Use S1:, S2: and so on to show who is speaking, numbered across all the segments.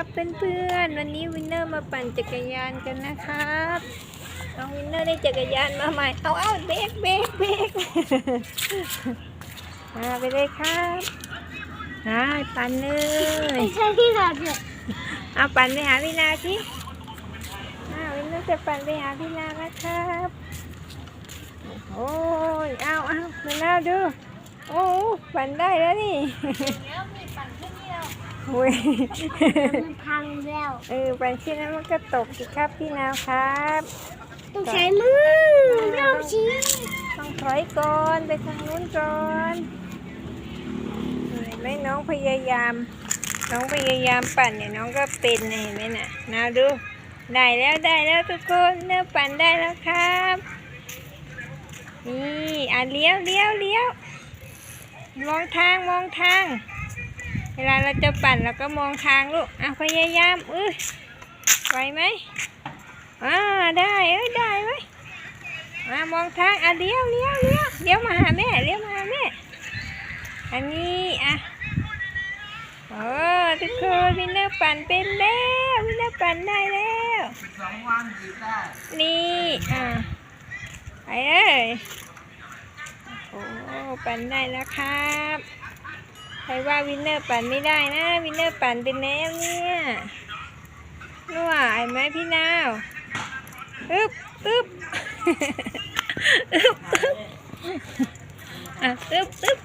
S1: ครับเพื่อนๆ วันนี้วินเนอร์มาปั่นจักรยานกันนะครับน้องวินเนอร์ได้จักรยานมาใหม่ เอาเอาเบรกเบรกเบรกมาไปเลยครับไปปั่นเลย
S2: ไม่ใช่ที่เราเนี่ย
S1: เอาปั่นไปหาพี่นาสิอ้าววินเนอร์จะปั่นไปหาพี่นานะครับ โอ้ยเอาเอามานาดู โอ้ปั่นได้แล้วนี่
S2: แล้วมีปั่นแค่นี้เรา
S1: โอ้ย
S2: มันพังแล้ว
S1: เออปั่นชิ้นนั้นมันก็ตกสิครับพี่นาวครับ
S2: ต้องใช้มือเราชี้
S1: ต้องถอยก่อนไปทางนู้นก่อนเห็นไหมน้องพยายาม น้องพยายามปั่นเนี่ยน้องก็เป็นเนี่ยเห็นไหมน่ะนาวดู ได้แล้วได้แล้วทุกคนเนื้อปั่นได้แล้วครับ นี่อะเลี้ยวเลี้ยวเลี้ยวมองทางมองทาง เวลาเราจะปั่นเราก็มองทางลูกอะพยายามอื้อไหวไหมอ่าได้เอ้ยได้ไหมมามองทางอะเลี้ยวเลี้ยวเลี้ยวเลี้ยวมาหาแม่เลี้ยวมาหาแม่อันนี้อะโอ้ทุกคนวินเนอร์ปั่นเป็นแล้ววินเนอร์ปั่นได้แล้ว
S3: นี่
S1: อะไปเลยโอ้ปั่นได้แล้วครับ ครว่าวินเนอร์ปั่นไม่ได้นะ วินเนอร์ปั่นเป็นแล้วเนี่ยนัวเห็นไหมพี่นาวอึ๊บอึ๊บอึ๊บอึ๊บอะอึ๊บอึ๊บ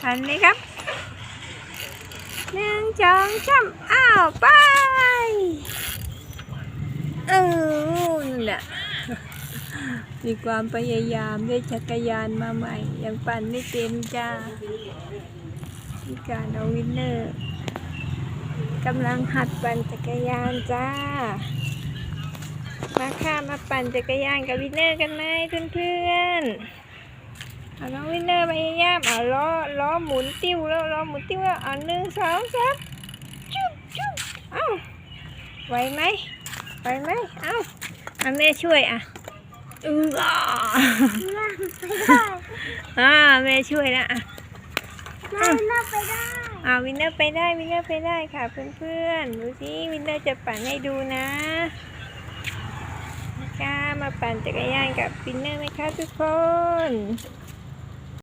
S1: ทันไหมครับหนึ่งสองสามอ้าว ไป เออนั่นแหละ มีความพยายามได้จักรยานมาใหม่ ยังปั่นไม่เป็นจ้าพี่การเอาวินเนอร์กำลังหัดปั่นจักรยานจ้า มาค่ะมาปั่นจักรยานกับวินเนอร์กันไหมเพื่อนๆเอาน้องวินเนอร์พยายามเอาล้อล้อหมุนติ้วแล้วล้อหมุนติ้วแล้วเอาหนึ่งสองสามจุ๊บจุ๊บเอ้าไหวไหมไปไหมเอ้าอะแม่ช่วยอะ อืออ่า
S2: นั่งไปได้
S1: อ่าแม่ช่วยนะอะ
S2: นั่งนั่งไปได้
S1: อ่าวินเนอร์ไปได้วินเนอร์ไปได้ค่ะเพื่อนๆดูสิวินเนอร์จะปั่นให้ดูนะกล้ามาปั่นจักรยานกับวินเนอร์ไหมคะทุกคน